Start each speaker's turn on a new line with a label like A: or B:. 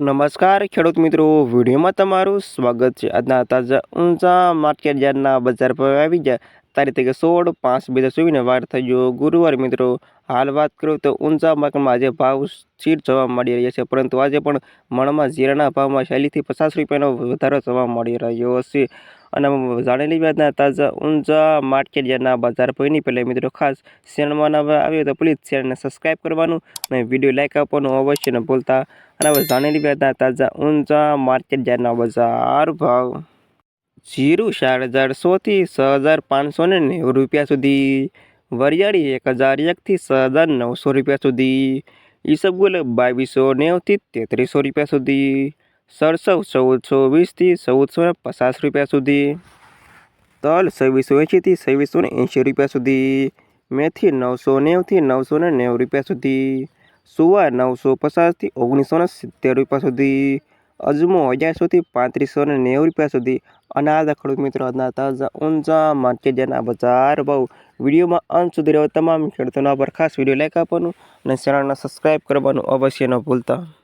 A: નમસ્કાર, ખેડૂત મિત્રો. વિડીયોમાં તમારું સ્વાગત છે. આજના તાજા ઊંચા માર્કેટ યાર્ડના બજાર પર આવી ગયા. તારીખ સોળ પાંચ બે હજાર ચોવીસને વાર થઈ ગયો ગુરુવાર મિત્રો. હાલ વાત કરું તો ઊંચા માર્કેટમાં આજે ભાવ સ્થિર જોવા મળી રહ્યા છે. પરંતુ આજે પણ મણમાં જીરાના ભાવમાં શૈલીથી પચાસ રૂપિયાનો વધારો જોવા મળી રહ્યો છે. અને જાણેલી વાતના તાજા ઊંચા માર્કેટ બજાર ભાવની પહેલાં મિત્રો ખાસ ચેનલમાં નવા આવ્યો તો પ્લીઝ ચેનલને સબસ્ક્રાઈબ કરવાનું અને વીડિયો લાઈક આપવાનું અવશ્ય ન ભૂલતા. અને હવે જાણેલી વાતના તાજા ઊંચા માર્કેટ યાર્ડના બજાર ભાવ. જીરું ચાર હજાર સોથી છ હજાર પાંચસો ને નેવું રૂપિયા સુધી. વરિયાળી એક હજાર એકથી છ હજાર નવસો રૂપિયા સુધી. ઈસબગુલ બાવીસો નેવથી તેત્રીસો રૂપિયા સુધી. સરસવ ચૌદસો વીસથી ચૌદસો પચાસ રૂપિયા સુધી. તલ છવ્વીસો એંશીથી છવ્વીસો ને એંશી રૂપિયા સુધી. મેથી નવસો નેવથી નવસો ને નેવું રૂપિયા સુધી. સુવા નવસો પચાસથી ઓગણીસો ને સિત્તેર રૂપિયા સુધી. અજમો અગિયારસોથી પાંત્રીસો ને નેવું રૂપિયા સુધી. અને આ ખેડૂત મિત્રો તાજા, ઊંચા માર્કેટ જેના બજાર ભાવ. વિડીયોમાં અંત સુધી રહ્યો તમામ ખેડૂતોના પર ખાસ વીડિયો લાઈક આપવાનું અને ચેનલને સબસ્ક્રાઈબ કરવાનું અવશ્ય ન ભૂલતા.